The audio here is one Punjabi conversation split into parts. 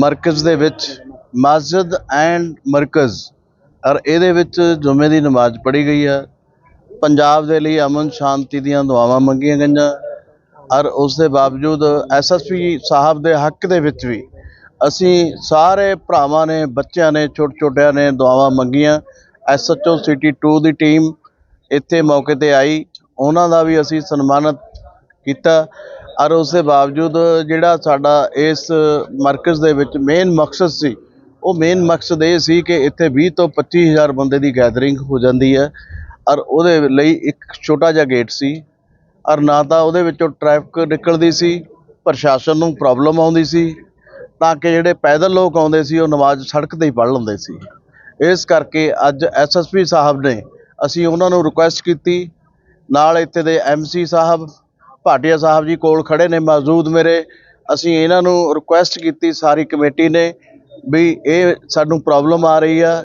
ਮਰਕਜ਼ ਦੇ ਵਿੱਚ ਮਸਜਿਦ ਐਂਡ ਮਰਕਜ਼ ਔਰ ਇਹਦੇ ਵਿੱਚ ਜੁਮੇ ਦੀ ਨਮਾਜ਼ ਪੜ੍ਹੀ ਗਈ ਆ। ਪੰਜਾਬ ਦੇ ਲਈ ਅਮਨ ਸ਼ਾਂਤੀ ਦੀਆਂ ਦੁਆਵਾਂ ਮੰਗੀਆਂ ਗਈਆਂ ਔਰ ਉਸ ਦੇ ਬਾਵਜੂਦ ਐਸਐਸਪੀ ਸਾਹਿਬ ਦੇ ਹੱਕ ਦੇ ਵਿੱਚ ਵੀ ਅਸੀਂ ਸਾਰੇ ਭਰਾਵਾਂ ਨੇ, ਬੱਚਿਆਂ ਨੇ ਛੋਟੇ ਛੋਟਿਆਂ ਨੇ ਦੁਆਵਾਂ ਮੰਗੀਆਂ। ਐਸਐਚਓ ਸਿਟੀ 2 ਦੀ ਟੀਮ ਇੱਥੇ ਮੌਕੇ ਤੇ ਆਈ। ਉਹਨਾਂ ਦਾ ਵੀ ਅਸੀਂ ਸਨਮਾਨਿਤ ਕੀਤਾ। ਔਰ ਉਸ ਦੇ ਬਾਵਜੂਦ ਜਿਹੜਾ ਸਾਡਾ ਇਸ ਮਰਕਜ਼ ਦੇ ਵਿੱਚ ਮੇਨ ਮਕਸਦ ਸੀ, ਉਹ ਮੇਨ ਮਕਸਦ ਇਹ ਸੀ ਕਿ ਇੱਥੇ 20 ਤੋਂ 25000 ਬੰਦੇ ਦੀ ਗੈਦਰਿੰਗ ਹੋ ਜਾਂਦੀ ਹੈ ਔਰ ਉਹਦੇ ਲਈ ਇੱਕ ਛੋਟਾ ਜਿਹਾ ਗੇਟ ਸੀ ਔਰ ਨਾ ਤਾਂ ਉਹਦੇ ਵਿੱਚੋਂ ਟ੍ਰੈਫਿਕ ਨਿਕਲਦੀ ਸੀ, ਪ੍ਰਸ਼ਾਸਨ ਨੂੰ ਪ੍ਰੋਬਲਮ ਆਉਂਦੀ ਸੀ, ਤਾਂ ਕਿ ਜਿਹੜੇ ਪੈਦਲ ਲੋਕ ਆਉਂਦੇ ਸੀ, ਉਹ ਨਮਾਜ਼ ਸੜਕ ਤੇ ਹੀ ਪੜ੍ਹ ਲੈਂਦੇ ਸੀ। ਇਸ ਕਰਕੇ ਅੱਜ ਐਸਐਸਪੀ ਸਾਹਿਬ ਨੇ ਅਸੀਂ ਉਹਨਾਂ ਨੂੰ ਰਿਕੁਐਸਟ ਕੀਤੀ, ਨਾਲ ਇੱਥੇ ਦੇ ਐਮਸੀ ਸਾਹਿਬ ਭਾਟੀਆ ਸਾਹਿਬ ਜੀ ਕੋਲ ਖੜੇ ਨੇ, ਮੌਜੂਦ ਮੇਰੇ। ਅਸੀਂ ਇਹਨਾਂ ਨੂੰ ਰਿਕੁਐਸਟ ਕੀਤੀ, ਸਾਰੀ ਕਮੇਟੀ ਨੇ, ਵੀ ਇਹ ਸਾਨੂੰ ਪ੍ਰੋਬਲਮ ਆ ਰਹੀ ਆ।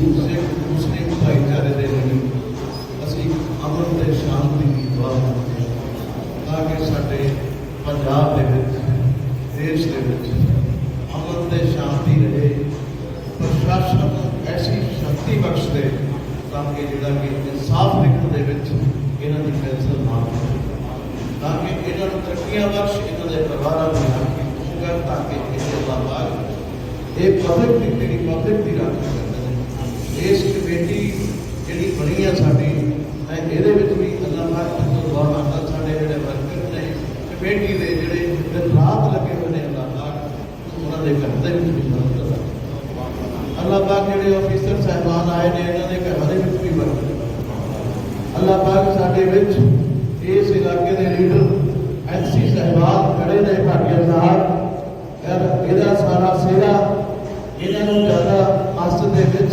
ਹਿੰਦੂ ਸਿੱਖ ਮੁਸਲਿਮ ਭਾਈਚਾਰੇ ਦੇ ਲਈ ਅਸੀਂ ਅਮਨ ਤੇ ਸ਼ਾਂਤੀ ਦੀ ਦੁਆ ਕਰਦੇ ਹਾਂ ਤਾਂ ਕਿ ਸਾਡੇ ਪੰਜਾਬ ਦੇ ਵਿੱਚ ਦੇਸ਼ ਦੇ ਵਿੱਚ ਅਮਨ ਤੇ ਸ਼ਾਂਤੀ ਰਹੇ ਪ੍ਰਸ਼ਾਸਨ ਨੂੰ ਐਸੀ ਸ਼ਕਤੀ ਬਖਸ਼ ਦੇ ਤਾਂ ਕਿ ਜਿਹੜਾ ਕਿ ਇਨਸਾਫ ਨਿਕਲਣ ਦੇ ਵਿੱਚ ਇਹਨਾਂ ਦੀ ਪੈਨਸਲ ਨਾ ਹੋਵੇ ਤਾਂ ਕਿ ਇਹਨਾਂ ਨੂੰ ਤਰੱਕੀਆਂ ਬਖਸ਼ ਇਹਨਾਂ ਦੇ ਪਰਿਵਾਰਾਂ ਨੂੰ ਹੱਕੀ ਦੂੰਗਾ ਤਾਂ ਕਿ ਇਹ ਅੱਲਾਹ ਪਾਕ ਇਹ ਇਸ ਕਮੇਟੀ ਜਿਹੜੀ ਬਣੀ ਆ ਸਾਡੀ, ਮੈਂ ਇਹਦੇ ਵਿੱਚ ਵੀ ਅੱਲਾਹ ਪਾਕ ਤੋਂ ਦੁਆ ਮੰਗਦਾ ਸਾਡੇ ਜਿਹੜੇ ਵਰਕਰ ਨੇ, ਕਮੇਟੀ ਦੇ ਜਿਹੜੇ ਦਿਨ ਰਾਤ ਲੱਗੇ ਹੋਏ ਨੇ ਅੱਲਾਹ ਪਾਕ ਤੂੰ ਉਹਨਾਂ ਦੇ ਘਰ ਦੇ ਵਿੱਚ ਵੀ ਮਦਦ ਕਰ ਅੱਲਾਹ ਪਾਕ ਜਿਹੜੇ ਅਫੀਸਰ ਸਹਿਬਾਨ ਆਏ ਨੇ, ਇਹਨਾਂ ਦੇ ਘਰਾਂ ਦੇ ਵਿੱਚ ਵੀ ਵਰਕਰ ਅੱਲਾਹ ਪਾਕ ਸਾਡੇ ਵਿੱਚ ਇਸ ਇਲਾਕੇ ਦੇ ਲੀਡਰ ਐਨਸੀ ਸਹਿਬਾਨ ਖੜੇ ਨੇ, ਭਾਟੀਆ ਸਾਹਿਬ। ਯਾਰ ਇਹਦਾ ਸਾਰਾ ਸੇਰਾ ਇਹਨਾਂ ਨੂੰ ਜ਼ਿਆਦਾ ਅਸਲ ਦੇ ਵਿੱਚ ਅਸੀਂ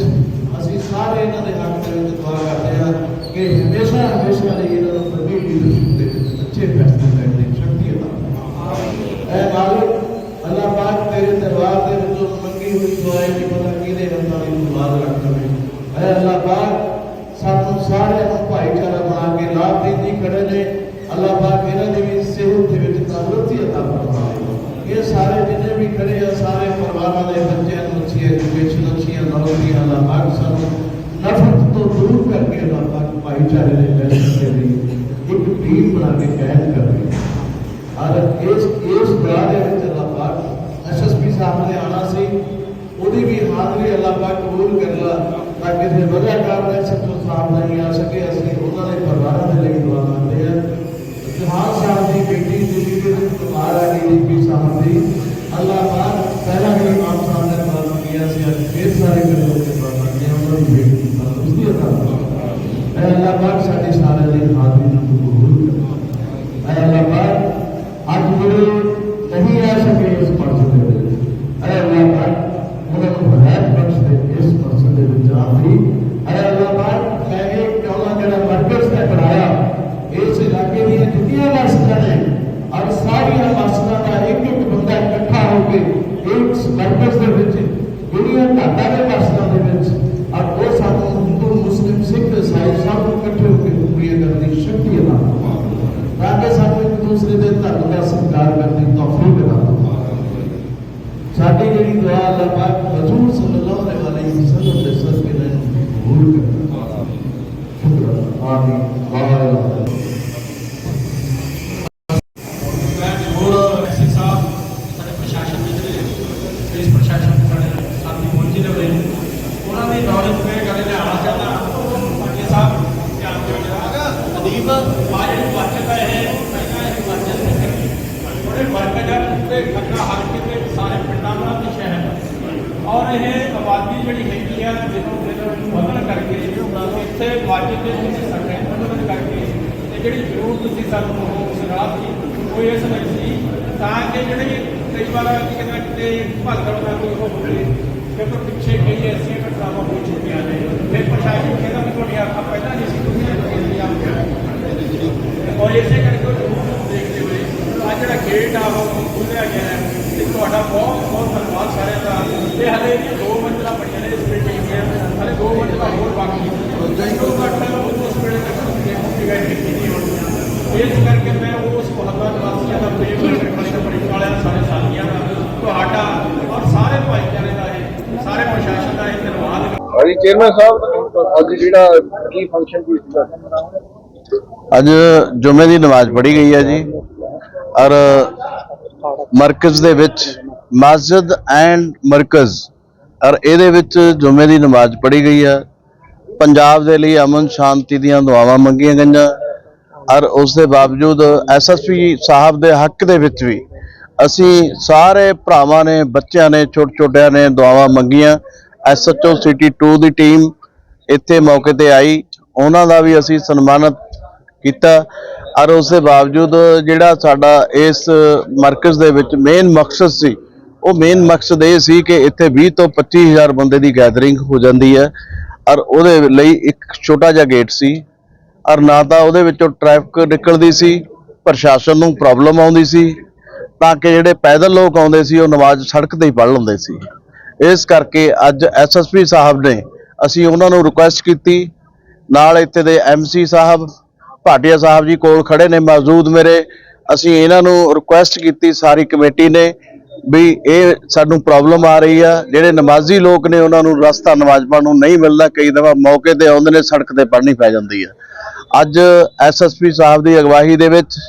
ਸਾਰੇ ਇਹਨਾਂ ਦੇ ਹੱਕ ਦੇ ਵਿੱਚ ਦੁਆ ਕਰਦੇ ਆ ਕਿ ਹਮੇਸ਼ਾ ਹਮੇਸ਼ਾ ਲਈ ਇਹਨਾਂ ਨੂੰ ਪ੍ਰਭੂ ਦੀ ਰੂਪ ਦੇ ਵਿੱਚ ਫੈਸਲੇ ਲੈਣ ਦੀ ਸ਼ਕਤੀ ਅਤਾ ਐ ਮਾਲਕ ਅੱਲਾਹ ਪਾਕ ਤੇਰੇ ਦਰਬਾਰ ਦੇ ਵਿੱਚੋਂ ਮੰਗੀ ਹੋਈ ਦੁਆਏ ਦੀ ਪਤਾ ਕਿਹਦੇ ਹੱਥਾਂ ਦੀ ਮੁਰਾਦ ਰੱਖ ਦਵੇ। ਐ ਅੱਲਾਹ ਪਾਕ, ਸਾਨੂੰ ਸਾਰੇ ਨੂੰ ਭਾਈਚਾਰਾ ਬਣਾ ਕੇ ਲਾਭ ਦੇਂਦੀ ਖੜੇ ਨੇ। ਅੱਲਾਹ ਪਾਕ ਇਹਨਾਂ ਦੀ ਵੀ ਸਿਹਤ ਦੇ ਵਿੱਚ ਤੰਦਰੁਸਤੀ ਅਤਾ ਫਰਮਾਏ। ਇਹ ਸਾਰੇ ਜਿੰਨੇ ਵੀ ਖੜੇ ਆ, ਸਾਰੇ ਪਰਿਵਾਰਾਂ ਦੇ ਬੱਚਿਆਂ ਨੂੰ ਅੱਛੀ ਐਜੂਕੇਸ਼ਨ ਅੱਛੀਆਂ ਨੌਕਰੀਆਂ ਦਾ ਹੱਕ ਸਾਨੂੰ ਨਫ਼ਰਤ ਤੋਂ ਦੂਰ ਕਰਕੇ ਅੱਲਾਹ ਪਾਕ ਭਾਈਚਾਰੇ ਦੇ ਬੈਠਣ ਦੇ ਲਈ ਇੱਕ ਟੀਮ ਬਣਾ ਕੇ ਕਾਇਮ ਕਰੇ ਔਰ ਇਸ ਇਸ ਦੁਆ ਦੇ ਵਿੱਚ ਅੱਲਾਹ ਪਾਕ ਐਸਐਸਪੀ ਸਾਹਿਬ ਨੇ ਆਣਾ ਸੀ ਉਹਦੀ ਵੀ ਹਾਜ਼ਰੀ ਅੱਲਾਹ ਪਾਕ ਕਬੂਲ ਕਰ ਲਾ ਤਾਂ ਕਿਸੇ ਵਜ੍ਹਾ ਕਾਰਨ ਸੱਚੋ ਸਾਹਿਬ ਨਹੀਂ ਆ ਸਕੇ ਅਸੀਂ ਉਹਨਾਂ ਦੇ ਪਰਿਵਾਰਾਂ ਦੇ ਲਈ ਦੁਆ ਕਰਦੇ ਹਾਂ ਜਹਾਨ ਸਾਹਿਬ ਦੀ ਬੇਟੀ ਦਿੱਲੀ ਦੇ ਵਿੱਚ ਕੁਮਾਰਾ ਡੀਪੀ ਸਾਹਿਬ ਦੀ ਅੱਲਾਹ ਪਾਕ ਪਹਿਲਾਂ ਵੀ ਇਮਾਮ ਸਾਹਿਬ ਨੇ ਦੁਆ ਕੀਆ ਸੀ ਅੱਜ ਫੇਰ ਸਾਰੇ ਲੋਕ ਦੇ ਦੁਆ ਕਰਦੇ ਹਾਂ ਉਹਨਾਂ ਦੀ ਬੇਟੀ ਦੀ ਤੰਦਰੁਸਤੀ ਅਤਾ ਫਰਮਾਏ ਐ ਅੱਲਾਹ ਪਾਕ ਸਾਡੀ ਸਾਰਿਆਂ ਦੀ ਹਾਜ਼ਰੀ ਨੂੰ ਕਬੂਲ ਕਰ ਐ ਅੱਲਾਹ ਪਾਕ ਅੱਜ ਜਿਹੜੇ ਨਹੀਂ ਆ ਸਕੇ ਇਸ ਮਸਜਿਦ ਦੇ ਵਿੱਚ ਐ ਅੱਲਾਹ ਪਾਕ ਉਹਨਾਂ ਨੂੰ ਹਦਾਇਤ ਬਖਸ਼ ਦੇ ਇਸ ਮਸਜਿਦ ਦੇ ਵਿੱਚ ਆਉਣ ਦੀ ਐ ਅੱਲਾਹ ਪਾਕ ਮੈਂ ਇਹ ਚਾਹੁੰਦਾ ਜਿਹੜਾ ਮਰਕਜ਼ ਤੇ ਬਣਾਇਆ ਇਸ ਇਲਾਕੇ ਦੀਆਂ ਜਿੰਨੀਆਂ ਮਸਜਿਦਾਂ ਨੇ ਔਰ ਸਾਰੀਆਂ ਮਸਜਿਦਾਂ ਦਾ ਇੱਕ ਇੱਕ ਬੰਦਾ ਇਕੱਠਾ ਹੋ ਕੇ ਇਸ ਮਰਕਜ਼ ਦੇ ਵਿੱਚ ਜਿਹੜੀਆਂ ਇਕੱਠੇ ਹੋ ਕੇ ਪੂਰੀਆਂ ਕਰਨ ਦੀ ਸ਼ਕਤੀ ਅਦਾ ਤਾਂ ਕਿ ਸਾਨੂੰ ਇੱਕ ਦੂਸਰੇ ਦੇ ਧਰਮ ਦਾ ਸਤਿਕਾਰ ਕਰਨ ਦੀ ਤੌਫੀਕ ਅਤਾ ਸਾਡੀ ਜਿਹੜੀ ਦੁਆ ਅੱਲਾਹ ਪਾਕ ਹਜ਼ੂਰ ਸੱਲੱਲਾਹੁ ਅਲੈਹਿ ਵਸੱਲਮ ਦੇ ਸਦਕੇ ਨਾਲ ਕਬੂਲ ਕਰੇ ਸ਼ੁਕਰ ਆਮੀਨ ਵਾਹਿਗੁਰੂ ਮੈਂ ਜ਼ਰੂਰ ਐਸੀ ਸਾਹਿਬ ਸਾਡੇ ਪ੍ਰਸ਼ਾਸਨ ਦੇ ਜਿਹੜੇ ਪੁਲਿਸ ਪ੍ਰਸ਼ਾਸਨ ਸਾਡੇ ਸਾਥੀ ਪਹੁੰਚੇ ਨੇ ਉਰੇ ਉਹਨਾਂ ਦੀ ਨੌਲੇਜ ਮੈਂ ਗੱਲ ਲਿਆਉਣਾ ਚਾਹੁੰਦਾ ਪਾਟਿਆ ਸਾਹਿਬ ਧਿਆਨ ਦਿਓ ਜਰਾ ਅਦੀਬ ਆ ਜਿਹੜੀ ਵਰਕ ਪਏ ਹੈ ਪਹਿਲਾਂ ਇਹ ਵਰਕ ਥੋੜੇ ਵਰਕ ਦਾ ਇਹ ਆਬਾਦੀ ਜਿਹੜੀ ਹੈਗੀ ਆ ਜਦੋਂ ਵਧਣ ਕਰਕੇ ਇੱਥੇ ਵਾਜਬ ਦੇ ਵਿੱਚ ਸਾਡੇ ਵਧਣ ਕਰਕੇ ਤੇ ਜਿਹੜੀ ਜ਼ਰੂਰ ਤੁਸੀਂ ਸਾਨੂੰ ਉਸ ਰਾਤ ਦੀ ਉਹ ਇਸ ਵਿੱਚ ਸੀ। ਤਾਂ ਕਿ ਜਿਹੜੇ ਕਈ ਵਾਰ ਕਿਤੇ ਨਾ ਕਿਤੇ ਭਾਗੜ ਦਾ ਕੋਈ ਹੋਵੇ ਕਿਉਂਕਿ ਪਿੱਛੇ ਕਈ ਐਸੀਆਂ ਘਟਨਾਵਾਂ ਹੋ ਚੁੱਕੀਆਂ ਨੇ। ਫਿਰ ਪ੍ਰਸ਼ਾਸਨ ਕਹਿੰਦਾ ਵੀ ਤੁਹਾਡੀ ਅੱਖਾਂ ਪਹਿਲਾਂ ਨਹੀਂ ਸੀ ਤੁਸੀਂ ਔਰ ਇਸੇ ਕਰਕੇ ਉਹ ਦੇਖਦੇ ਹੋਏ ਆ ਜਿਹੜਾ ਗੇਟ ਆ, ਉਹ ਖੁੱਲਿਆ ਗਿਆ ਹੈ। ਤੇ ਤੁਹਾਡਾ ਬਹੁਤ ਬਹੁਤ ਧੰਨਵਾਦ ਸਾਰਿਆਂ ਦਾ। ਇਹ ਹਲੇ ਵੀ ਦੋ ਮੰਜ਼ਲਾ ਬਣੀਆਂ ਨੇ ਇਸ ਬਿਲਡਿੰਗ ਦੀਆਂ। ਹਲੇ ਦੋ ਮੰਜ਼ਲਾ ਹੋਰ ਬਾਕੀ ਹੈ ਜਦੋਂ ਤੱਕ ਉਸ ਵੇਲੇ ਤੱਕ ਦੇਖੀ ਨਹੀਂ ਹੋਣੀ। ਇਸ ਕਰਕੇ ਮੈਂ ਉਸ ਮੁਹੱਲਾ ਨਿਵਾਸੀਆਂ ਦਾ ਪ੍ਰੇਮ ਰੱਖਣ ਵਾਲੇ ਵਾਲਿਆਂ ਦਾ ਸਾਰੇ ਸਾਥੀਆਂ ਦਾ ਤੁਹਾਡਾ ਔਰ ਸਾਰੇ ਭਾਈਚਾਰੇ ਦਾ ਇਹ ਸਾਰੇ ਪ੍ਰਸ਼ਾਸਨ ਦਾ ਇਹ ਧੰਨਵਾਦ। ਹਾਂਜੀ ਚੇਅਰਮੈਨ ਸਾਹਿਬ ਅੱਜ ਜਿਹੜਾ ਕੀ ਫੰਕਸ਼ਨ ਕੀ ਅੱਜ ਜੁਮੇ ਦੀ ਨਮਾਜ਼ ਪੜ੍ਹੀ ਗਈ ਹੈ ਜੀ। ਔਰ ਮਰਕਜ਼ ਦੇ ਵਿੱਚ ਮਸਜਿਦ ਐਂਡ ਮਰਕਜ਼। ਔਰ ਇਹਦੇ ਵਿੱਚ ਜੁਮੇ ਦੀ ਨਮਾਜ਼ ਪੜ੍ਹੀ ਗਈ ਹੈ ਪੰਜਾਬ ਦੇ ਲਈ ਅਮਨ ਸ਼ਾਂਤੀ ਦੀਆਂ ਦੁਆਵਾਂ ਮੰਗੀਆਂ ਗਈਆਂ। ਔਰ ਉਸ ਦੇ ਬਾਵਜੂਦ ਐਸਐਸਪੀ ਸਾਹਿਬ ਦੇ ਹੱਕ ਦੇ ਵਿੱਚ ਵੀ ਅਸੀਂ ਸਾਰੇ ਭਰਾਵਾਂ ਨੇ, ਬੱਚਿਆਂ ਨੇ ਛੋਟੇ ਛੋਟਿਆਂ ਨੇ ਦੁਆਵਾਂ ਮੰਗੀਆਂ। ਐਸਐਚਓ ਸਿਟੀ 2 ਦੀ ਟੀਮ ਇੱਥੇ ਮੌਕੇ ਤੇ ਆਈ। ਉਹਨਾਂ ਦਾ ਵੀ ਅਸੀਂ ਸਨਮਾਨਿਤ ਕੀਤਾ। ਔਰ ਉਸ ਦੇ ਬਾਵਜੂਦ ਜਿਹੜਾ ਸਾਡਾ ਇਸ ਮਰਕਜ਼ ਦੇ ਵਿੱਚ ਮੇਨ ਮਕਸਦ ਸੀ, ਉਹ ਮੇਨ ਮਕਸਦ ਇਹ ਸੀ ਕਿ ਇੱਥੇ 20 ਤੋਂ 25000 ਬੰਦੇ ਦੀ ਗੈਦਰਿੰਗ ਹੋ ਜਾਂਦੀ ਹੈ। ਔਰ ਉਹਦੇ ਲਈ ਇੱਕ ਛੋਟਾ ਜਿਹਾ ਗੇਟ ਸੀ। ਔਰ ਨਾ ਤਾਂ ਉਹਦੇ ਵਿੱਚੋਂ ਟ੍ਰੈਫਿਕ ਨਿਕਲਦੀ ਸੀ, ਪ੍ਰਸ਼ਾਸਨ ਨੂੰ ਪ੍ਰੋਬਲਮ ਆਉਂਦੀ ਸੀ, ਤਾਂ ਕਿ ਜਿਹੜੇ ਪੈਦਲ ਲੋਕ ਆਉਂਦੇ ਸੀ, ਉਹ ਨਮਾਜ਼ ਸੜਕ ਤੇ ਹੀ ਪੜ੍ਹ ਲੈਂਦੇ ਸੀ। ਇਸ ਕਰਕੇ ਅੱਜ ਐਸਐਸਪੀ ਸਾਹਿਬ ਨੇ ਅਸੀਂ ਉਹਨਾਂ ਨੂੰ ਰਿਕੁਐਸਟ ਕੀਤੀ। ਨਾਲ ਇੱਥੇ ਦੇ ਐਮਸੀ ਸਾਹਿਬ ਭਾਟੀਆ ਸਾਹਿਬ ਜੀ ਕੋਲ ਖੜੇ ਨੇ, ਮੌਜੂਦ ਮੇਰੇ। ਅਸੀਂ ਇਹਨਾਂ ਨੂੰ ਰਿਕੁਐਸਟ ਕੀਤੀ, ਸਾਰੀ ਕਮੇਟੀ ਨੇ, ਵੀ ਇਹ ਸਾਨੂੰ ਪ੍ਰੋਬਲਮ ਆ ਰਹੀ ਆ। ਜਿਹੜੇ ਨਮਾਜ਼ੀ ਲੋਕ ਨੇ, ਉਹਨਾਂ ਨੂੰ ਰਸਤਾ ਨਮਾਜ਼ ਨੂੰ ਨਹੀਂ ਮਿਲਦਾ ਕਈ ਦਫਾ ਮੌਕੇ ਤੇ ਆਉਂਦੇ ਨੇ, ਸੜਕ ਤੇ ਪੜ੍ਹਨੀ ਪੈ ਜਾਂਦੀ ਆ। ਅੱਜ ਐਸਐਸਪੀ ਸਾਹਿਬ ਦੀ ਅਗਵਾਈ ਦੇ ਵਿੱਚ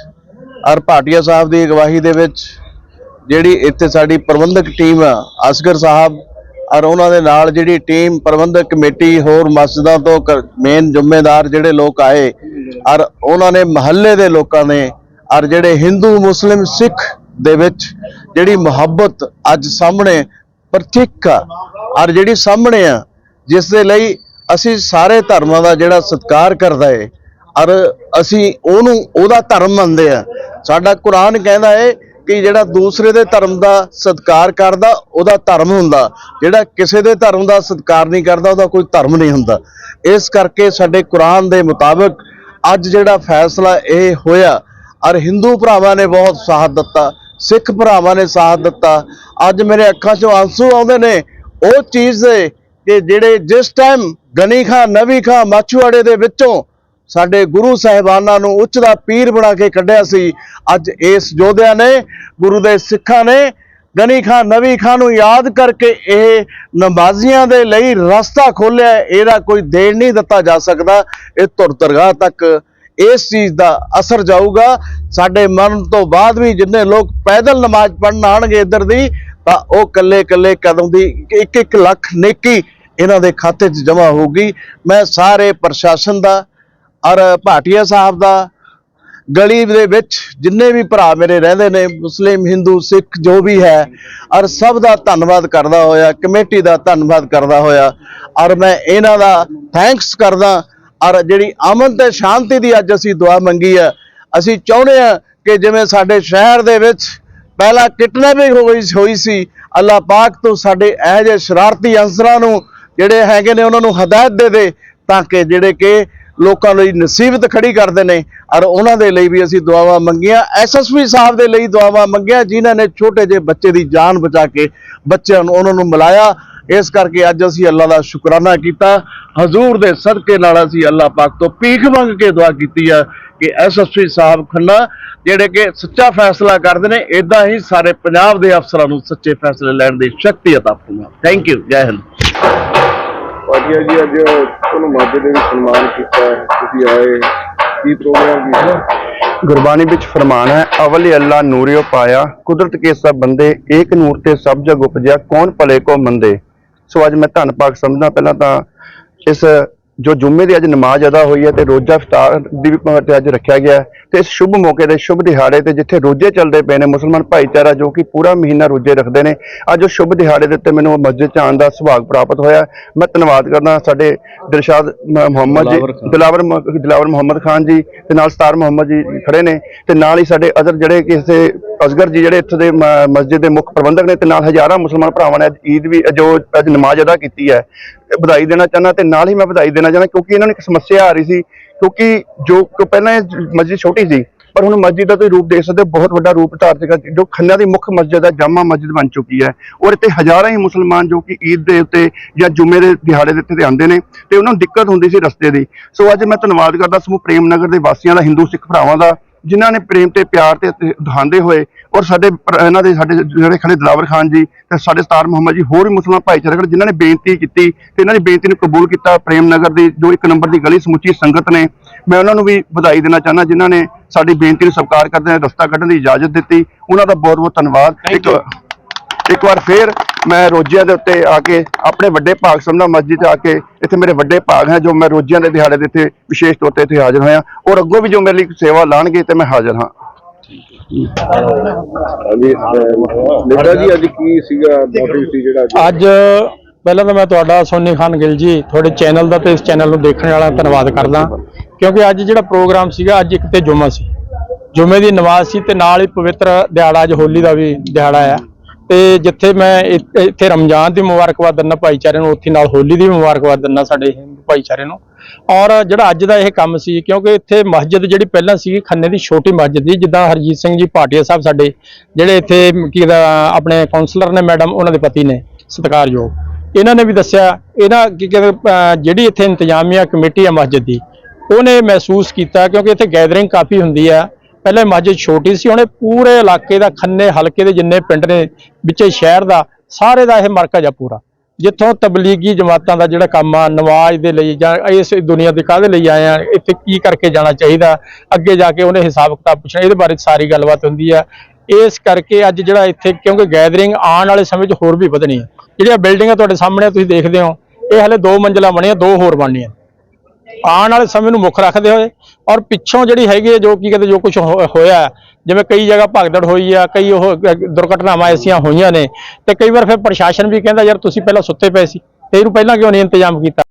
ਔਰ ਭਾਟੀਆ ਸਾਹਿਬ ਦੀ ਅਗਵਾਈ ਦੇ ਵਿੱਚ ਜਿਹੜੀ ਇੱਥੇ ਸਾਡੀ ਪ੍ਰਬੰਧਕ ਟੀਮ ਆ, ਅਸਗਰ ਸਾਹਿਬ ਔਰ ਉਹਨਾਂ ਦੇ ਨਾਲ ਜਿਹੜੀ ਟੀਮ ਪ੍ਰਬੰਧਕ ਕਮੇਟੀ ਹੋਰ ਮਸਜਿਦਾਂ ਤੋਂ ਮੇਨ ਜ਼ਿੰਮੇਦਾਰ ਜਿਹੜੇ ਲੋਕ ਆਏ, ਔਰ ਉਹਨਾਂ ਨੇ ਮਹੱਲੇ ਦੇ ਲੋਕਾਂ ਨੇ, ਔਰ ਜਿਹੜੇ ਹਿੰਦੂ, ਮੁਸਲਿਮ, ਸਿੱਖ ਦੇ ਵਿੱਚ ਜਿਹੜੀ ਮੁਹੱਬਤ ਅੱਜ ਸਾਹਮਣੇ ਪ੍ਰਤੀਕ ਆ, ਔਰ ਜਿਹੜੀ ਸਾਹਮਣੇ ਆ, ਜਿਸ ਦੇ ਲਈ ਅਸੀਂ ਸਾਰੇ ਧਰਮਾਂ ਦਾ ਜਿਹੜਾ ਸਤਿਕਾਰ ਕਰਦਾ ਏ, ਔਰ ਅਸੀਂ ਉਹਨੂੰ, ਉਹਦਾ ਧਰਮ ਮੰਨਦੇ ਆ। ਸਾਡਾ ਕੁਰਾਨ ਕਹਿੰਦਾ ਏ ਕਿ ਜਿਹੜਾ ਦੂਸਰੇ ਦੇ ਧਰਮ ਦਾ ਸਤਿਕਾਰ ਕਰਦਾ, ਉਹਦਾ ਧਰਮ ਹੁੰਦਾ। ਜਿਹੜਾ ਕਿਸੇ ਦੇ ਧਰਮ ਦਾ ਸਤਿਕਾਰ ਨਹੀਂ ਕਰਦਾ, ਉਹਦਾ ਕੋਈ ਧਰਮ ਨਹੀਂ ਹੁੰਦਾ। ਇਸ ਕਰਕੇ ਸਾਡੇ ਕੁਰਾਨ ਦੇ ਮੁਤਾਬਕ ਅੱਜ ਜਿਹੜਾ ਫੈਸਲਾ ਇਹ ਹੋਇਆ, ਔਰ ਹਿੰਦੂ ਭਰਾਵਾਂ ਨੇ ਬਹੁਤ ਸਾਥ ਦਿੱਤਾ, ਸਿੱਖ ਭਰਾਵਾਂ ਨੇ ਸਾਥ ਦਿੱਤਾ। ਅੱਜ ਮੇਰੇ ਅੱਖਾਂ 'ਚੋਂ ਆਂਸੂ ਆਉਂਦੇ ਨੇ। ਉਹ ਚੀਜ਼ ਦੇ ਕਿ ਜਿਹੜੇ ਜਿਸ ਟਾਈਮ ਗਨੀ ਖਾਂ ਨਵੀ ਖਾਂ ਮਾਛੂਆੜੇ ਦੇ ਵਿੱਚੋਂ ਸਾਡੇ ਗੁਰੂ ਸਾਹਿਬਾਨਾਂ ਨੂੰ ਉੱਚ ਦਾ ਪੀਰ ਬਣਾ ਕੇ ਕੱਢਿਆ ਸੀ। ਅੱਜ ਇਸ ਯੋਧਿਆਂ ਨੇ, ਗੁਰੂ ਦੇ ਸਿੱਖਾਂ ਨੇ ਗਨੀ ਖਾਂ, ਨਵੀ ਖਾਂ ਨੂੰ ਯਾਦ ਕਰਕੇ ਇਹ ਨਮਾਜ਼ੀਆਂ ਦੇ ਲਈ ਰਸਤਾ ਖੋਲਿਆ ਇਹਦਾ ਕੋਈ ਦੇਣ ਨਹੀਂ ਦਿੱਤਾ ਜਾ ਸਕਦਾ। ਇਹ ਧੁਰ ਦਰਗਾਹ ਤੱਕ ਇਸ ਚੀਜ਼ ਦਾ ਅਸਰ ਜਾਊਗਾ। ਸਾਡੇ ਮਰਨ ਤੋਂ ਬਾਅਦ ਵੀ ਜਿੰਨੇ ਲੋਕ ਪੈਦਲ ਨਮਾਜ਼ ਪੜ੍ਹਨ ਆਣਗੇ ਇੱਧਰ ਦੀ, ਤਾਂ ਉਹ ਕੱਲੇ ਕੱਲੇ ਕਦਮ ਦੀ ਇੱਕ ਇੱਕ ਲੱਖ ਨੇਕੀ ਇਹਨਾਂ ਦੇ ਖਾਤੇ 'ਚ ਜਮ੍ਹਾਂ ਹੋਊਗੀ। ਮੈਂ ਸਾਰੇ ਪ੍ਰਸ਼ਾਸਨ ਦਾ ਔਰ ਭਾਟੀਆ ਸਾਹਿਬ ਦਾ ਗਲੀ ਦੇ ਵਿੱਚ ਜਿੰਨੇ ਵੀ ਭਰਾ ਮੇਰੇ ਰਹਿੰਦੇ ਨੇ, ਮੁਸਲਿਮ, ਹਿੰਦੂ, ਸਿੱਖ ਜੋ ਵੀ ਹੈ, ਔਰ ਸਭ ਦਾ ਧੰਨਵਾਦ ਕਰਦਾ ਹੋਇਆ, ਕਮੇਟੀ ਦਾ ਧੰਨਵਾਦ ਕਰਦਾ ਹੋਇਆ, ਔਰ ਮੈਂ ਇਹਨਾਂ ਦਾ ਥੈਂਕਸ ਕਰਦਾ, ਔਰ ਜਿਹੜੀ ਅਮਨ ਤੇ ਸ਼ਾਂਤੀ ਦੀ ਅੱਜ ਅਸੀਂ ਦੁਆ ਮੰਗੀ ਆ ਅਸੀਂ ਚਾਹੁੰਦੇ ਹਾਂ ਕਿ ਜਿਵੇਂ ਸਾਡੇ ਸ਼ਹਿਰ ਦੇ ਵਿੱਚ ਪਹਿਲਾਂ ਕਿਡਨੈਪਿੰਗ ਹੋਈ ਹੋਈ ਸੀ, ਅੱਲਾਹ ਪਾਕ ਤੋਂ ਸਾਡੇ ਇਹੋ ਜਿਹੇ ਸ਼ਰਾਰਤੀ ਅਨਸਰਾਂ ਨੂੰ ਜਿਹੜੇ ਹੈਗੇ ਨੇ, ਉਹਨਾਂ ਨੂੰ ਹਦਾਇਤ ਦੇ ਦੇ, ਤਾਂ ਕਿ ਜਿਹੜੇ ਕਿ ਲੋਕਾਂ ਲਈ ਨਸੀਬਤ ਖੜੀ ਕਰਦੇ ਨੇ ਔਰ ਉਹਨਾਂ ਦੇ ਲਈ ਵੀ ਅਸੀਂ ਦੁਆਵਾਂ ਮੰਗੀਆਂ ਐਸਐਸਪੀ ਸਾਹਿਬ ਦੇ ਲਈ ਦੁਆਵਾਂ ਮੰਗੀਆਂ ਜਿਨ੍ਹਾਂ ਨੇ ਛੋਟੇ ਜਿਹੇ ਬੱਚੇ ਦੀ ਜਾਨ ਬਚਾ ਕੇ ਬੱਚਿਆਂ ਨੂੰ ਉਹਨਾਂ ਨੂੰ ਮਿਲਾਇਆ ਇਸ ਕਰਕੇ ਅੱਜ ਅਸੀਂ ਅੱਲਾ ਦਾ ਸ਼ੁਕਰਾਨਾ ਕੀਤਾ ਹਜ਼ੂਰ ਦੇ ਸਦਕੇ ਨਾਲ ਅਸੀਂ ਅੱਲਾ ਪਾਕ ਤੋਂ ਭੀਖ ਮੰਗ ਕੇ ਦੁਆ ਕੀਤੀ ਆ ਕਿ ਐਸਐਸਪੀ ਸਾਹਿਬ ਖੰਨਾ ਜਿਹੜੇ ਕਿ ਸੱਚਾ ਫੈਸਲਾ ਕਰਦੇ ਨੇ ਇਦਾਂ ਹੀ ਸਾਰੇ ਪੰਜਾਬ ਦੇ ਅਫਸਰਾਂ ਨੂੰ ਸੱਚੇ ਫੈਸਲੇ ਲੈਣ ਦੀ ਸ਼ਕਤੀ عطا ਫਰਮਾਓ ਥੈਂਕ ਯੂ ਜੈ ਹਿੰਦ ਭਾਟੀਆ ਜੀ, ਅੱਜ ਤੁਹਾਨੂੰ ਮਾਝੇ ਦੇ ਵਿੱਚ ਸਨਮਾਨ ਕੀਤਾ ਹੈ। ਤੁਸੀਂ ਆਏ, ਕੀ ਪ੍ਰੋਗਰਾਮ ਕੀ ਗੁਰਬਾਣੀ ਵਿੱਚ ਫਰਮਾਨ ਹੈ, ਅਵਲ ਅੱਲਾ ਨੂਰਿਓ ਪਾਇਆ, ਕੁਦਰਤ ਕੇ ਸਭ ਬੰਦੇ, ਏਕ ਨੂਰ ਤੇ ਸਭ ਜਗ ਉਪਜਿਆ, ਕੌਣ ਭਲੇ ਕੋ ਮੰਦੇ ਸੋ ਅੱਜ ਮੈਂ ਧੰਨ ਪਾਕ ਸਮਝਦਾ, ਪਹਿਲਾਂ ਤਾਂ ਇਸ ਜੋ ਜੁਮੇ ਦੀ ਅੱਜ ਨਮਾਜ਼ ਅਦਾ ਹੋਈ ਹੈ ਤੇ ਰੋਜ਼ਾ ਇਫਤਾਰ ਦੀ ਵੀ ਅੱਜ ਰੱਖਿਆ ਗਿਆ ਤੇ ਇਸ ਸ਼ੁਭ ਮੌਕੇ ਤੇ ਸ਼ੁਭ ਦਿਹਾੜੇ ਤੇ ਜਿੱਥੇ ਰੋਜ਼ੇ ਚੱਲਦੇ ਪਏ ਨੇ ਮੁਸਲਮਾਨ ਭਾਈਚਾਰਾ ਜੋ ਕਿ ਪੂਰਾ ਮਹੀਨਾ ਰੋਜ਼ੇ ਰੱਖਦੇ ਨੇ ਅੱਜ ਉਹ ਸ਼ੁਭ ਦਿਹਾੜੇ ਦੇ ਉੱਤੇ ਮੈਨੂੰ ਮਸਜਿਦ ਚ ਆਉਣ ਦਾ ਸੁਭਾਗ ਪ੍ਰਾਪਤ ਹੋਇਆ ਮੈਂ ਧੰਨਵਾਦ ਕਰਦਾ ਸਾਡੇ ਦਿਲਸ਼ਾਦ ਮੁਹੰਮਦ ਜੀ ਦਿਲਾਵਰ। ਦਿਲਾਵਰ ਮੁਹੰਮਦ ਖਾਨ ਜੀ ਤੇ ਨਾਲ ਸਤਾਰ ਮੁਹੰਮਦ ਜੀ ਖੜੇ ਨੇ ਤੇ ਨਾਲ ਹੀ ਸਾਡੇ ਅਜ਼ਰ ਜਿਹੜੇ ਕਿਸੇ ਅਸਗਰ ਜੀ ਜਿਹੜੇ ਇੱਥੇ ਦੇ ਮਸਜਿਦ ਦੇ ਮੁੱਖ ਪ੍ਰਬੰਧਕ ਨੇ ਤੇ ਨਾਲ ਹਜ਼ਾਰਾਂ ਮੁਸਲਮਾਨ ਭਰਾਵਾਂ ਨੇ ਅੱਜ ਈਦ ਵੀ ਜੋ ਅੱਜ ਨਮਾਜ਼ ਅਦਾ ਕੀਤੀ ਹੈ ਵਧਾਈ ਦੇਣਾ ਚਾਹੁੰਦਾ ਤੇ ਨਾਲ ਹੀ ਮੈਂ ਵਧਾਈ ਦੇਣਾ ਚਾਹੁੰਦਾ ਕਿਉਂਕਿ ਇਹਨਾਂ ਨੂੰ ਇੱਕ ਸਮੱਸਿਆ ਆ ਰਹੀ ਸੀ, ਕਿਉਂਕਿ ਜੋ ਕਿ ਪਹਿਲਾਂ ਇਹ ਮਸਜਿਦ ਛੋਟੀ ਸੀ, ਪਰ ਹੁਣ ਮਸਜਿਦ ਦਾ ਤੁਸੀਂ ਰੂਪ ਦੇਖ ਸਕਦੇ ਹੋ, ਬਹੁਤ ਵੱਡਾ ਰੂਪ ਧਾਰ ਚੁੱਕਾ ਜੋ ਖੰਨਾ ਦੀ ਮੁੱਖ ਮਸਜਿਦ ਹੈ, ਜਾਮਾ ਮਸਜਿਦ ਬਣ ਚੁੱਕੀ ਹੈ ਔਰ ਇੱਥੇ ਹਜ਼ਾਰਾਂ ਹੀ ਮੁਸਲਮਾਨ ਜੋ ਕਿ ਈਦ ਦੇ ਉੱਤੇ ਜਾਂ ਜੁਮੇ ਦੇ ਦਿਹਾੜੇ ਦੇ ਉੱਤੇ ਆਉਂਦੇ ਨੇ ਤੇ ਉਹਨਾਂ ਨੂੰ ਦਿੱਕਤ ਹੁੰਦੀ ਸੀ ਰਸਤੇ ਦੀ। ਸੋ ਅੱਜ ਮੈਂ ਧੰਨਵਾਦ ਕਰਦਾ ਸਮੂਹ ਪ੍ਰੇਮ ਨਗਰ ਦੇ ਵਾਸੀਆਂ ਦਾ, ਹਿੰਦੂ ਸਿੱਖ ਭਰਾਵਾਂ ਦਾ ਜਿਨ੍ਹਾਂ ਨੇ ਪ੍ਰੇਮ ਤੇ ਪਿਆਰ ਤੇ ਤੇ ਦਿਖਾਉਂਦੇ ਹੋਏ ਔਰ ਸਾਡੇ ਇਹਨਾਂ ਦੇ ਸਾਡੇ ਜਿਹੜੇ ਖੜੇ ਦਲਾਵਰ ਖਾਨ ਜੀ ਤੇ ਸਾਡੇ ਸਤਾਰ ਮੁਹੰਮਦ ਜੀ ਹੋਰ ਵੀ ਮੁਸਲਮਾਨ ਭਾਈਚਾਰੇ ਖੜੇ ਜਿਨ੍ਹਾਂ ਨੇ ਬੇਨਤੀ ਕੀਤੀ ਤੇ ਇਹਨਾਂ ਦੀ ਬੇਨਤੀ ਨੂੰ ਕਬੂਲ ਕੀਤਾ ਪ੍ਰੇਮ ਨਗਰ ਦੀ ਜੋ ਇੱਕ ਨੰਬਰ ਦੀ ਗਲੀ ਸਮੁੱਚੀ ਸੰਗਤ ਨੇ, ਮੈਂ ਉਹਨਾਂ ਨੂੰ ਵੀ ਵਧਾਈ ਦੇਣਾ ਚਾਹੁੰਦਾ ਜਿਨ੍ਹਾਂ ਨੇ ਸਾਡੀ ਬੇਨਤੀ ਨੂੰ ਸਵੀਕਾਰ ਕਰਦੇ ਹੋਏ ਰਸਤਾ ਕੱਢਣ ਦੀ ਇਜਾਜ਼ਤ ਦਿੱਤੀ। ਉਹਨਾਂ ਦਾ ਬਹੁਤ ਬਹੁਤ ਧੰਨਵਾਦ ਇੱਕ ਵਾਰ ਫੇਰ ਮੈਂ ਰੋਜ਼ਿਆਂ ਦੇ ਉੱਤੇ ਆ ਕੇ ਆਪਣੇ ਵੱਡੇ ਭਾਗ ਸਮਝਦਾ ਮਸਜਿਦ ਆ ਕੇ ਇੱਥੇ ਮੇਰੇ ਵੱਡੇ ਭਾਗ ਹੈ ਜੋ ਮੈਂ ਰੋਜ਼ਿਆਂ ਦੇ ਦਿਹਾੜੇ ਦੇ ਇੱਥੇ ਵਿਸ਼ੇਸ਼ ਤੌਰ ਤੇ ਇੱਥੇ ਹਾਜ਼ਰ ਹੋਇਆ। ਔਰ ਅੱਗੋਂ ਵੀ ਜੋ ਮੇਰੇ ਲਈ ਸੇਵਾ ਲਾਣਗੇ ਤੇ ਮੈਂ ਹਾਜ਼ਰ ਹਾਂ। ਹਾਂਜੀ ਨਿੱਕਾ ਜੀ ਅੱਜ ਕੀ ਸੀਗਾ ਮੋਟਿਵ ਸੀ ਜਿਹੜਾ ਅੱਜ? ਅੱਜ ਪਹਿਲਾਂ ਤਾਂ ਮੈਂ ਤੁਹਾਡਾ ਸੋਨੀ ਖਾਨ ਗਿੱਲ ਜੀ ਤੁਹਾਡੇ ਚੈਨਲ ਦਾ ਤੇ ਇਸ ਚੈਨਲ ਨੂੰ ਦੇਖਣ ਵਾਲਾ ਧੰਨਵਾਦ ਕਰਦਾ। ਕਿਉਂਕਿ ਅੱਜ ਜਿਹੜਾ ਪ੍ਰੋਗਰਾਮ ਸੀਗਾ ਅੱਜ ਇੱਕ ਤੇ ਜੁਮਾ ਸੀ। ਜੁਮੇ ਦੀ ਨਮਾਜ਼ ਸੀ ਤੇ ਨਾਲ ਹੀ ਪਵਿੱਤਰ ਦਿਹਾੜਾ ਅੱਜ ਹੋਲੀ ਦਾ ਵੀ ਦਿਹਾੜਾ ਆ। ਤੇ ਜਿੱਥੇ ਮੈਂ ਇੱਥੇ ਰਮਜ਼ਾਨ ਦੀ ਮੁਬਾਰਕਬਾਦ ਦਿੰਦਾ ਭਾਈਚਾਰੇ ਨੂੰ, ਉੱਥੇ ਨਾਲ ਹੋਲੀ ਦੀ ਵੀ ਮੁਬਾਰਕਬਾਦ ਦਿੰਦਾ ਸਾਡੇ ਹਿੰਦੂ ਭਾਈਚਾਰੇ ਨੂੰ। ਔਰ ਜਿਹੜਾ ਅੱਜ ਦਾ ਇਹ ਕੰਮ ਸੀ, ਕਿਉਂਕਿ ਇੱਥੇ ਮਸਜਿਦ ਜਿਹੜੀ ਪਹਿਲਾਂ ਸੀ, ਖੰਨੇ ਦੀ ਛੋਟੀ ਮਸਜਿਦ ਸੀ, ਜਿੱਦਾਂ ਹਰਜੀਤ ਸਿੰਘ ਜੀ ਭਾਟੀਆ ਸਾਹਿਬ ਸਾਡੇ, ਜਿਹੜੇ ਇੱਥੇ ਕੀ ਆਪਣੇ ਕਾਉਂਸਲਰ ਨੇ ਮੈਡਮ, ਉਹਨਾਂ ਦੇ ਪਤੀ ਨੇ, ਸਤਿਕਾਰਯੋਗ। ਇਹਨਾਂ ਨੇ ਵੀ ਦੱਸਿਆ, ਇਹਨਾਂ ਕੀ ਕਹਿੰਦੇ ਜਿਹੜੀ ਇੱਥੇ ਇੰਤਜ਼ਾਮੀਆ ਕਮੇਟੀ ਆ ਮਸਜਿਦ ਦੀ, ਉਹਨੇ ਮਹਿਸੂਸ ਕੀਤਾ, ਕਿਉਂਕਿ ਇੱਥੇ ਗੈਦਰਿੰਗ ਕਾਫੀ ਹੁੰਦੀ ਆ। ਪਹਿਲੇ ਮਸਜਿਦ ਛੋਟੀ ਸੀ, ਹੁਣ ਇਹ ਪੂਰੇ ਇਲਾਕੇ ਦਾ ਖੰਨੇ ਹਲਕੇ ਦੇ ਜਿੰਨੇ ਪਿੰਡ ਨੇ ਵਿੱਚੇ ਸ਼ਹਿਰ ਦਾ, ਸਾਰੇ ਦਾ ਇਹ ਮਰਕਜ਼ ਆ ਪੂਰਾ। ਜਿੱਥੋਂ ਤਬਲੀਗੀ ਜਮਾਤਾਂ ਦਾ ਜਿਹੜਾ ਕੰਮ ਆ ਨਮਾਜ਼ ਦੇ ਲਈ ਜਾਂ ਇਸ ਦੁਨੀਆ ਦੇ ਕਾਹਦੇ ਲਈ ਆਏ ਆ, ਇੱਥੇ ਕੀ ਕਰਕੇ ਜਾਣਾ ਚਾਹੀਦਾ, ਅੱਗੇ ਜਾ ਕੇ ਉਹਨੇ ਹਿਸਾਬ ਕਿਤਾਬ ਪੁੱਛਣਾ, ਇਹਦੇ ਬਾਰੇ ਸਾਰੀ ਗੱਲਬਾਤ ਹੁੰਦੀ ਆ। ਇਸ ਕਰਕੇ ਅੱਜ ਜਿਹੜਾ ਇੱਥੇ, ਕਿਉਂਕਿ ਗੈਦਰਿੰਗ ਆਉਣ ਵਾਲੇ ਸਮੇਂ 'ਚ ਹੋਰ ਵੀ ਵਧਣੀ ਹੈ ਜਿਹੜੀਆਂ ਬਿਲਡਿੰਗਾਂ ਤੁਹਾਡੇ ਸਾਹਮਣੇ ਤੁਸੀਂ ਦੇਖਦੇ ਹੋ, ਇਹ ਹਲੇ ਦੋ ਮੰਜ਼ਲਾ ਬਣੀਆਂ, ਦੋ ਹੋਰ ਬਣਨੀਆਂ। ਆਉਣ ਵਾਲੇ ਸਮੇਂ ਨੂੰ ਮੁੱਖ ਰੱਖਦੇ ਹੋਏ ਔਰ ਪਿੱਛੋਂ ਜਿਹੜੀ ਹੈਗੀ ਹੈ ਜੋ ਕੀ ਕਹਿੰਦੇ ਜੋ ਕੁਝ ਹੋਇਆ ਜਿਵੇਂ ਕਈ ਜਗ੍ਹਾ ਭਗਦੜ ਹੋਈ ਆ ਕਈ ਉਹ ਦੁਰਘਟਨਾਵਾਂ ਐਸੀਆਂ ਹੋਈਆਂ ਨੇ, ਤੇ ਕਈ ਵਾਰ ਫਿਰ ਪ੍ਰਸ਼ਾਸਨ ਵੀ ਕਹਿੰਦਾ ਯਾਰ ਤੁਸੀਂ ਪਹਿਲਾਂ ਸੁੱਤੇ ਪਏ ਸੀ, ਤੇ ਇਹਨੂੰ ਪਹਿਲਾਂ ਕਿਉਂ ਨਹੀਂ ਇੰਤਜ਼ਾਮ ਕੀਤਾ?